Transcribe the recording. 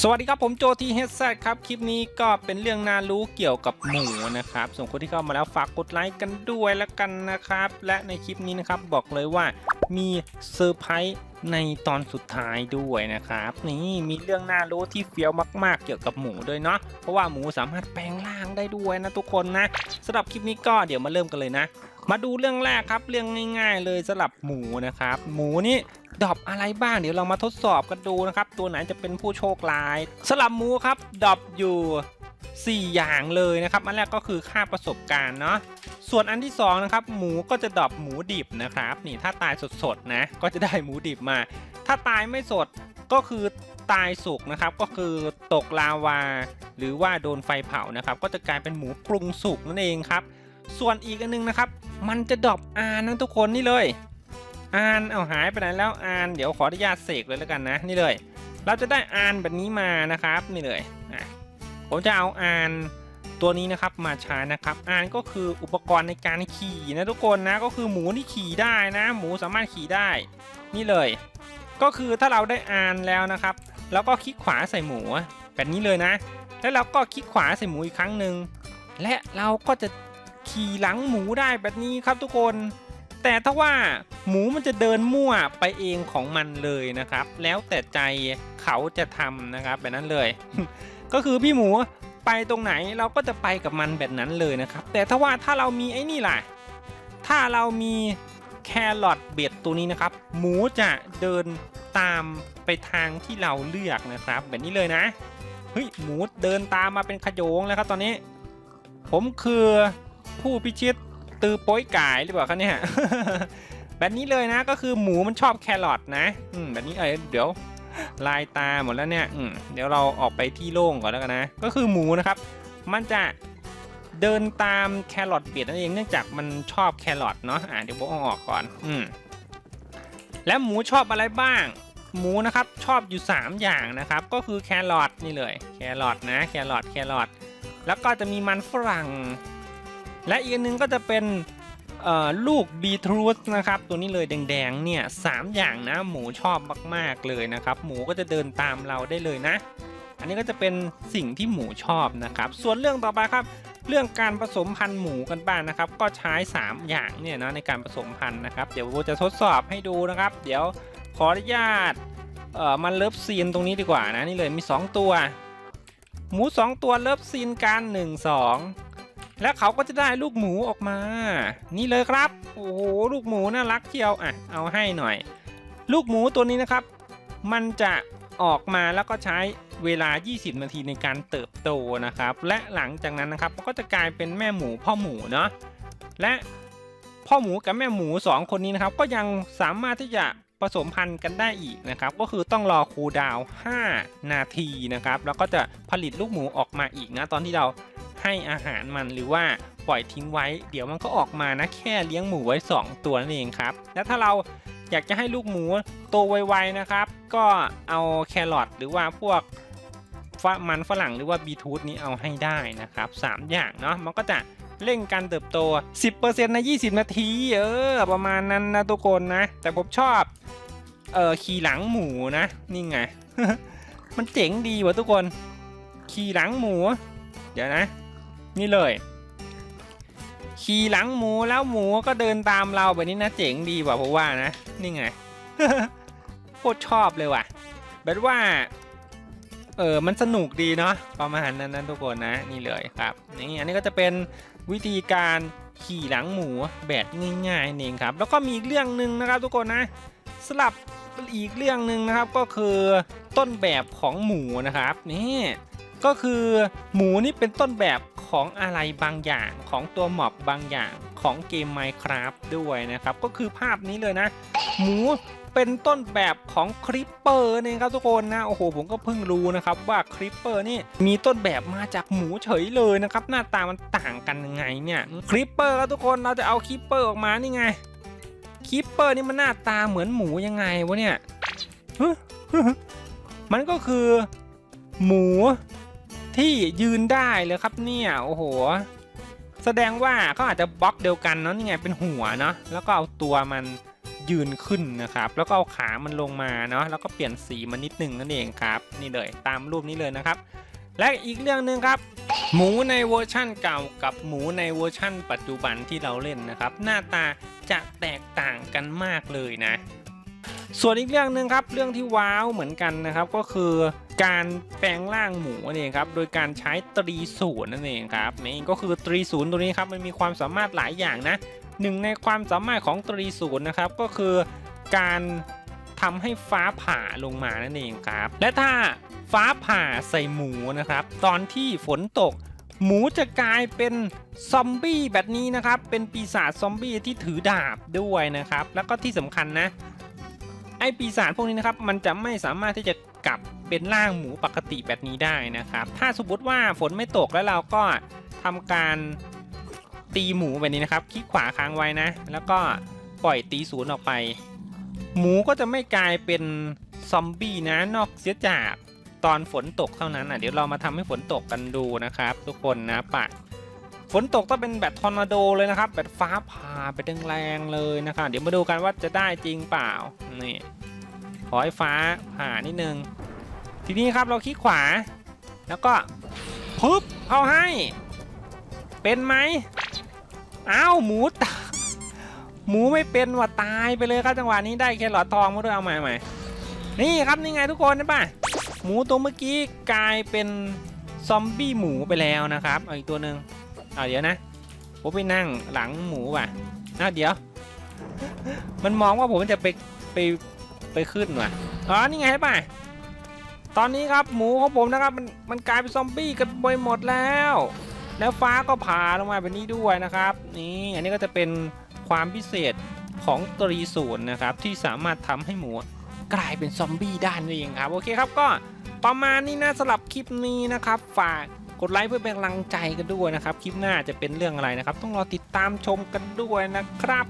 สวัสดีครับผมโจทีเฮดแซดครับ คลิปนี้ก็เป็นเรื่องน่ารู้เกี่ยวกับหมูนะครับส่วนคนที่เข้ามาแล้วฝากกดไลค์กันด้วยแล้วกันนะครับ และในคลิปนี้นะครับบอกเลยว่ามีเซอร์ไพรส์ในตอนสุดท้ายด้วยนะครับ นี่มีเรื่องน่ารู้ที่เฟี้ยวมากๆ เกี่ยวกับหมูด้วยเนาะเพราะว่าหมูสามารถแปลงร่างได้ด้วยนะทุกคนนะสำหรับคลิปนี้ก็เดี๋ยวมาเริ่มกันเลยนะ มาดูเรื่องแรกครับเรื่องง่าย ๆ เลยสำหรับหมูนะครับ หมูนี่ดรอปอะไรบ้างเดี๋ยวเรามาทดสอบกันดูนะครับ ตัวไหนจะเป็นผู้โชคร้ายสำหรับหมูครับดรอปอยู่ 4 อย่างเลยนะครับ อันแรกก็คือค่าประสบการณ์เนาะส่วนอันที่2นะครับหมูก็จะดรอปหมูดิบนะครับ นี่ถ้าตายสดๆนะก็จะได้หมูดิบมา ถ้าตายไม่สดก็คือตายสุกนะครับก็คือตกลาวา หรือว่าโดนไฟเผานะครับ ก็จะกลายเป็นหมูปรุงสุกนั่นเองครับส่วนอีกอันนึงนะครับ มันจะดรอปอานนะทุกคนนี่เลยอานเอาหายไปไหนแล้วอานเดี๋ยวขออนุญาตเสกเลยแล้วกันนะนี่เลย เราจะได้อานแบบนี้มานะครับนี่เลยผมจะเอาอานตัวนี้นะครับมาใช้นะครับอานก็คืออุปกรณ์ในการขี่นะทุกคนนะก็คือหมูที่ขี่ได้นะ หมูสามารถขี่ได้ นี่เลย ก็คือถ้าเราได้อานแล้วนะครับแล้วก็คลิกขวาใส่หมูแบบนี้เลยนะ แล้วเราก็คลิกขวาใส่หมูอีกครั้งหนึ่งและเราก็จะ ขี่หลังหมูได้แบบนี้ครับทุกคน แต่ถ้าว่าหมูมันจะเดินมั่วไปเองของมันเลยนะครับ แล้วแต่ใจเขาจะทำนะครับแบบนั้นเลย ก็คือพี่หมูไปตรงไหนเราก็จะไปกับมันแบบนั้นเลยนะครับ แต่ถ้าว่าถ้าเรามีไอ้นี่ล่ะ ถ้าเรามีแครอทเบ็ดตัวนี้นะครับ หมูจะเดินตามไปทางที่เราเลือกนะครับ แบบนี้เลยนะเฮ้ยหมูเดินตามมาเป็นขโยงแล้วครับตอนนี้ ผมคือ ผู้พิชิตตือโป้ยก่ายหรือเปล่าคะเนี่ยแบบนี้เลยนะก็คือหมูมันชอบแครอทนะอืมแบบนี้เอ้ยเดี๋ยวลายตาหมดแล้วเนี่ยอืมเดี๋ยวเราออกไปที่โล่งก่อนแล้วกันนะ ก็คือหมูนะครับ มันจะเดินตามแครอทเบียดนั่นเองเนื่องจากมันชอบแครอทเนาะอ่าเดี๋ยวผมเอาออกก่อนอืมและหมูชอบอะไรบ้าง หมูนะครับชอบอยู่ 3 อย่างนะครับ ก็คือแครอทนี่เลยแครอทนะแครอทแครอทแล้วก็จะมีมันฝรั่ง และอีกนหนึงก็จะเป็นลูกบีทรูทนะครับ ตัวนี้เลยแดงๆเนี่ยสามอย่างนะหมูชอบมากๆเลยนะครับ หมูก็จะเดินตามเราได้เลยนะ อันนี้ก็จะเป็นสิ่งที่หมูชอบนะครับ ส่วนเรื่องต่อไปครับ เรื่องการผสมพันธุ์หมูกันบ้างนะครับ ก็ใช้ 3 อย่างเนี่ยนะในการผสมพันธุ์นะครับ เดี๋ยวโบจะทดสอบให้ดูนะครับ เดี๋ยวขออนุญาตเอ่อมันเลิฟซีนตรงนี้ดีกว่านะนี่เลยมี 2 ตัว หมู 2 ตัวเลิฟซีนกัน1 2 และเขาก็จะได้ลูกหมูออกมา นี่เลยครับ โอ้โหลูกหมูน่ารักเชียวอะเอาให้หน่อย ลูกหมูตัวนี้นะครับ มันจะออกมาแล้วก็ใช้เวลา 20 นาทีในการเติบโตนะครับ และหลังจากนั้นนะครับมันก็จะกลายเป็นแม่หมูพ่อหมูเนาะและพ่อหมูกับแม่หมู 2 คนนี้นะครับ ก็ยังสามารถที่จะผสมพันธุ์กันได้อีกนะครับ ก็คือต้องรอคูลดาวน์5นาทีนะครับ แล้วก็จะผลิตลูกหมูออกมาอีกนะตอนที่เรา ให้อาหารมันหรือว่าปล่อยทิ้งไว้ เดี๋ยวมันก็ออกมานะแค่เลี้ยงหมูไว้ 2 ตัวนั่นเองครับ แล้วถ้าเราอยากจะให้ลูกหมูโตไวๆนะครับ ก็เอาแครอทหรือว่าพวกฝมันฝรั่งหรือว่าบีทรูทนี้เอาให้ได้นะครับ 3 อย่างเนาะมันก็จะเร่งการเติบโต 10%ใน 20 นาที เออ ประมาณนั้นนะทุกคนนะ แต่ผมชอบ เออขี่หลังหมูนะ นี่ไง มันเจ๋งดีว่ะทุกคน ขี่หลังหมู เดี๋ยวนะ นี่เลย ขี่หลังหมูแล้วหมูก็เดินตามเราแบบนี้นะเจ๋งดีว่ะผมว่านะ นี่ไงโคตรชอบเลยว่ะ แบบว่า เออมันสนุกดีเนาะประมาณนั้นนะทุกคนนะนี่เลยครับนี่อันนี้ก็จะเป็นวิธีการขี่หลังหมูแบบง่ายๆนี่เองครับ แล้วก็มีอีกเรื่องหนึ่งนะครับ ทุกคนนะสลับอีกเรื่องหนึ่งนะครับก็คือต้นแบบของหมูนะครับนี่ก็คือหมูนี่เป็นต้นแบบ ของอะไรบางอย่างของตัวหมอบบางอย่างของเกม Minecraft ด้วยนะครับ ก็คือภาพนี้เลยนะ หมูเป็นต้นแบบของคริปเปอร์นี่ครับทุกคนนะโอ้โหผมก็เพิ่งรู้นะครับว่าคริปเปอร์นี่มีต้นแบบมาจากหมูเฉยเลยนะครับหน้าตามันต่างกันยังไงเนี่ยคริปเปอร์ครับทุกคนเราจะเอาคริปเปอร์ออกมานี่ไงคริปเปอร์นี่มันหน้าตาเหมือนหมูยังไงวะเนี่ยมันก็คือ หมู ที่ยืนได้เลยครับเนี่ยโอ้โห แสดงว่าเขาอาจจะบล็อกเดียวกันเนาะนี่ไงเป็นหัวเนาะแล้วก็เอาตัวมันยืนขึ้นนะครับ แล้วก็เอาขามันลงมาเนาะแล้วก็เปลี่ยนสีมันนิดนึงนั่นเองครับ นี่เลยตามรูปนี้เลยนะครับ และอีกเรื่องหนึ่งครับ หมูในเวอร์ชั่นเก่ากับหมูในเวอร์ชั่น ปัจจุบันที่เราเล่นนะครับ หน้าตาจะแตกต่างกันมากเลยนะ ส่วนอีกเรื่องหนึ่งครับ เรื่องที่ว้าวเหมือนกันนะครับก็คือ การแปลงร่างหมูนั่ครับ โดยการใช้ตรีศูนย์นั่นเองครับนี่ก็คือตรีศูนย์ตัวนี้ครับมันมีความสามารถหลายอย่างนะหนึ่งในความสามารถของตรีศูนย์นะครับก็คือการทำให้ฟ้าผ่าลงมานั่นเองครับ และถ้าฟ้าผ่าใส่หมูนะครับ ตอนที่ฝนตก หมูจะกลายเป็นซอมบี้แบบนี้นะครับ เป็นปีศาจซอมบี้ที่ถือดาบด้วยนะครับ แล้วก็ที่สำคัญนะไอปีศาจพวกนี้นะครับมันจะไม่สามารถที่จะ กลับเป็นร่างหมูปกติแบบนี้ได้นะครับ ถ้าสมมติว่าฝนไม่ตกแล้วเราก็ทำการตีหมูแบบนี้นะครับ คลิกขวาค้างไว้นะ แล้วก็ปล่อยตีศูนย์ออกไป หมูก็จะไม่กลายเป็นซอมบี้นะนอกเสียจากตอนฝนตกเท่านั้นอะเดี๋ยวเรามาทำให้ฝนตกกันดูนะครับ ทุกคนนะปะฝนตกต้องเป็นแบบทอร์นาโดเลยนะครับ แบบฟ้าผ่าไปแรงๆเลยนะครับ เดี๋ยวมาดูกันว่าจะได้จริงเปล่านี่ ขอให้ฟ้าผ่านิดนึง ทีนี้ครับเราคลิกขวา แล้วก็ปึ๊บเอาให้ เป็นไหมอ้าวหมูตาหมูไม่เป็นว่ะตายไปเลยครับจังหวะนี้ได้แค่หลอดทองมาด้วยเอาใหม่ใหม่นี่ครับนี่ไงทุกคนนะป่ะหมูตัวเมื่อกี้กลายเป็นซอมบี้หมูไปแล้วนะครับเอาอีกตัวหนึ่งเอาเดี๋ยวนะผมไปนั่งหลังหมูว่ะเอาเดี๋ยว มันมองว่าผมจะไปไป ไปขึ้นว่ะอ๋อนี่ไงป่ะตอนนี้ครับหมูของผมนะครับมันมันกลายเป็นซอมบี้กันไปหมดแล้ว แล้วฟ้าก็ผ่าลงมาแบบนี้ด้วยนะครับ นี่อันนี้ก็จะเป็นความพิเศษของตรีศูนย์นะครับ ที่สามารถทำให้หมูกลายเป็นซอมบี้ได้นั่นเองครับ โอเคครับก็ประมาณนี้นะสำหรับคลิปนี้นะครับ ฝากกดไลค์เพื่อเป็นกำลังใจกันด้วยนะครับ คลิปหน้าจะเป็นเรื่องอะไรนะครับ ต้องรอติดตามชมกันด้วยนะครับ